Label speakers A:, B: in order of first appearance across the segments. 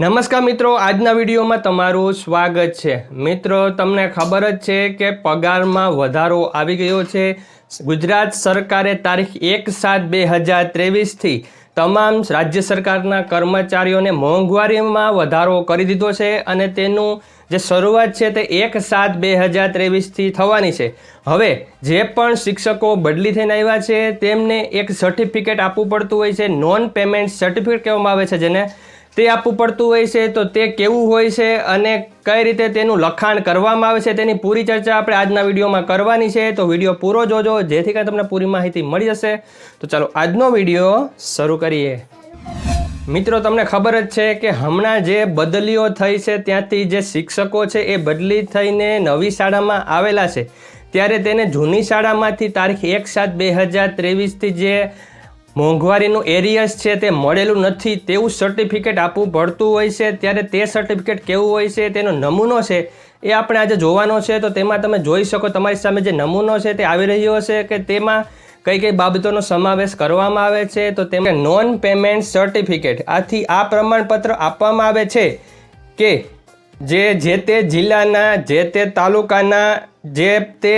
A: નમસ્કાર મિત્રો, આજના વિડીયોમાં તમારું સ્વાગત છે. મિત્રો, તમને ખબર જ છે કે પગારમાં વધારો આવી ગયો છે. ગુજરાત સરકારે તારીખ એક સાત બે હજાર ત્રેવીસથી તમામ રાજ્ય સરકારના કર્મચારીઓને મોંઘવારીમાં વધારો કરી દીધો છે અને તેનું જે શરૂઆત છે તે એક સાત બે હજાર ત્રેવીસથી થવાની છે. હવે, જે પણ શિક્ષકો બદલી થઈને આવ્યા છે, તેમને એક સર્ટિફિકેટ આપવું પડતું હોય છે. નોન પેમેન્ટ સર્ટિફિકેટ કહેવામાં આવે છે જેને. તે આપવું પડતું હોય છે, તો તે કેવું હોય છે અને કઈ રીતે તેનું લખાણ કરવામાં આવે છે, તેની પૂરી ચર્ચા આપણે આજના વિડીયોમાં કરવાની છે. તો વીડિયો પૂરો જોજો, જેથી કરીને તમને પૂરી માહિતી મળી જશે. તો ચાલો, આજનો વીડિયો શરૂ કરીએ. મિત્રો, તમને ખબર જ છે કે હમણાં જે બદલીઓ થઈ છે, ત્યાંથી જે શિક્ષકો છે, એ બદલી થઈને નવી શાળામાં આવેલા છે. ત્યારે તેને જૂની શાળામાંથી તારીખ એક સાત બે હજાર ત્રેવીસથી જે મોંઘવારીનું એરિયર્સ છે તે મળેલું નથી, તેવું સર્ટિફિકેટ આપવું પડતું હોય છે, ત્યારે તે સર્ટિફિકેટ કેવું હોય છે, તેનો નમૂનો છે, એ આપણે આજે જોવાનો છે, તો તેમાં તમે જોઈ શકો તમારી સામે જે નમૂનો છે તે આવી રહ્યો હશે કે તેમાં કઈ કઈ બાબતોનો સમાવેશ કરવામાં આવે છે, તો તેમાં નોન પેમેન્ટ સર્ટિફિકેટ આથી આ પ્રમાણપત્ર આપવામાં આવે છે કે જે જે તે જિલ્લાના, જે તે તાલુકાના, જે તે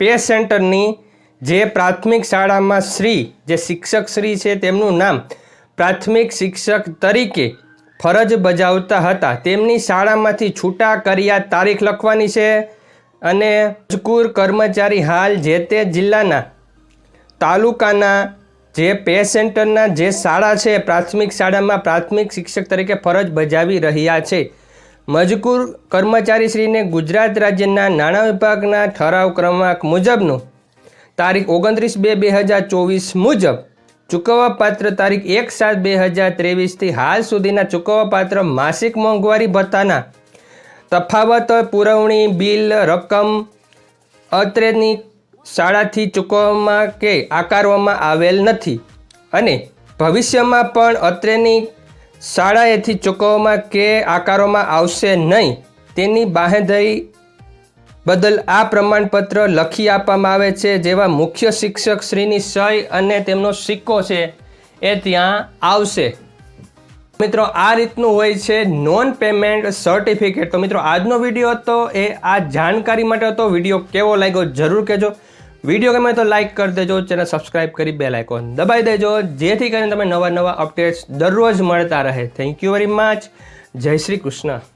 A: પે સેન્ટરની જે પ્રાથમિક શાળામાં શ્રી, જે શિક્ષક શ્રી છે તેમનું નામ, પ્રાથમિક શિક્ષક તરીકે ફરજ બજાવતા હતા. તેમની શાળામાંથી છૂટા કર્યા તારીખ લખવાની છે અને મજકૂર કર્મચારી હાલ જે તે જિલ્લાના તાલુકાના જે પે સેન્ટરના જે શાળા છે પ્રાથમિક શાળામાં પ્રાથમિક શિક્ષક તરીકે ફરજ બજાવી રહ્યા છે. મજકૂર કર્મચારીશ્રીને ગુજરાત રાજ્યના નાણાં વિભાગના ઠરાવ ક્રમાંક મુજબનું તારીખ ઓગણત્રીસ બે બે હજાર ચોવીસ મુજબ ચૂકવવાપાત્ર તારીખ એક સાત બે હજાર ત્રેવીસથી હાલ સુધીના ચૂકવવાપાત્ર માસિક મોંઘવારી ભથ્થાના તફાવત, પુરવણી, બિલ, રકમ અત્રેની શાળાથી ચૂકવવામાં કે આકારવામાં આવેલ નથી અને ભવિષ્યમાં પણ અત્રેની શાળાએથી ચૂકવવામાં કે આકારવામાં આવશે નહીં તેની બાહેધરી બદલ આ પ્રમાણપત્ર લખી આપવામાં આવે છે, જેવા મુખ્ય શિક્ષક શ્રીની સહી અને તેમનો સિક્કો છે, એ ત્યાં આવશે. મિત્રો, આ રીતનું હોય છે નોન પેમેન્ટ સર્ટિફિકેટ. તો મિત્રો, આજનો વીડિયો હતો એ આ જાણકારી માટે હતો. વીડિયો કેવો લાગ્યો જરૂર કહેજો. વીડિયો ગમે તો લાઇક કરી દેજો, ચેનલ સબસ્ક્રાઇબ કરી બેલ આઇકોન દબાઈ દેજો, જેથી કરીને તમે નવા નવા અપડેટ્સ દરરોજ મળતા રહે. થેન્ક યુ વેરી મચ જય શ્રી કૃષ્ણ.